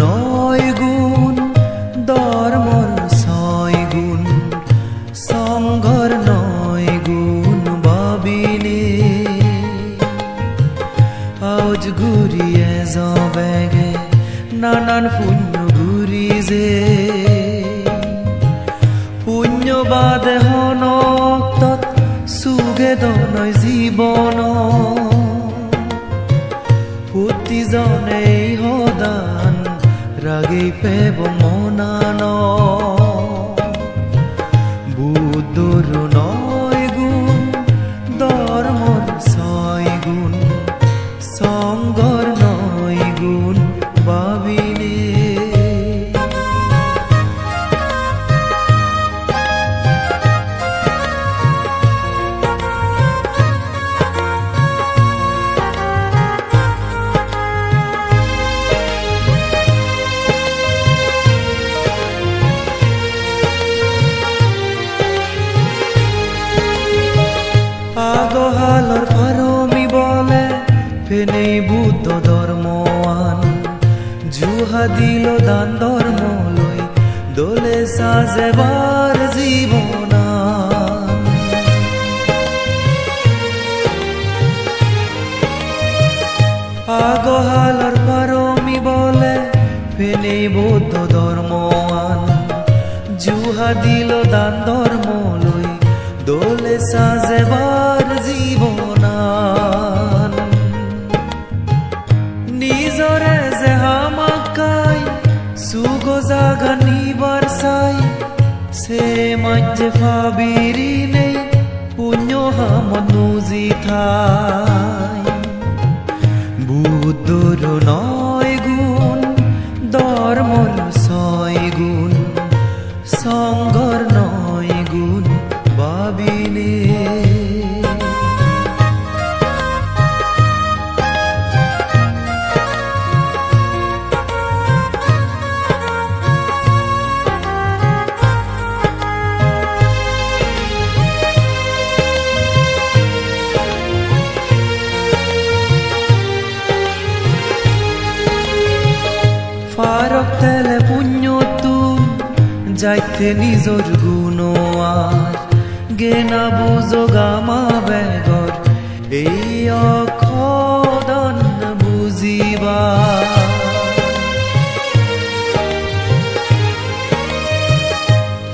নয় গুণ ছয় গুণ নয় গুণ ভাবিলে নানান পুণ্য ঘুরি যে পুণ্যবাদ তৎ সুগে দনয় জীবন। প্ৰতিজনে ৰাগি পেব ফেনেই বুদ্ধ ধৰ্মৱান জুহা দিল দান ধৰ্মলৈ দলে সাজেবাৰ জীৱনান আগহালৰ পাৰমি বলে ফেনেই বৌদ্ধ ধৰ্মৱান জুহা দিল দান ধৰ্মলৈ দোলে সাজেবাৰ মাঝে ফাবিরি নেই পুণ্য হামনু জিথাই বুদ্ধর যাইতে নিজর গুণ আর গেনা বুঝো গামা বেগর। এই অখদন বুঝিবা।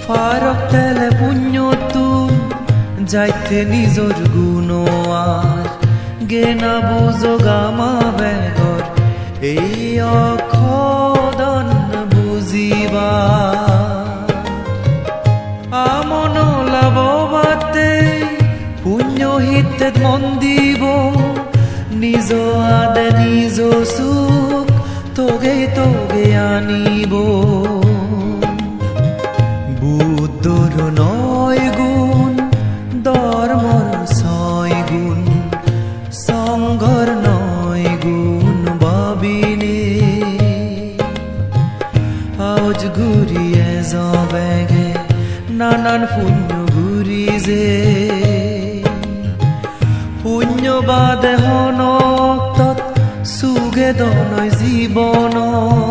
ফারক তেলে পুণ্যতুন যাইতে নিজর গুণ আর গেনা বুঝো গামা বেগর। এই অখদন লাভবাতে পুণ্য হিতে মন দিব। নিজ আদে, নিজ সুখ তোগে তোগে আনিব। বুদ্ধর নয় গুণ, ধর্মর ছয় গুণ, সংঘর নয় গুণ ভাবিনে। আজ ঘুরিয়ে যাবেগে নানান পুণ্য যে পুণ্যবাদ হনক্তত সুগে দনয় জীবন প্ৰতিজনেই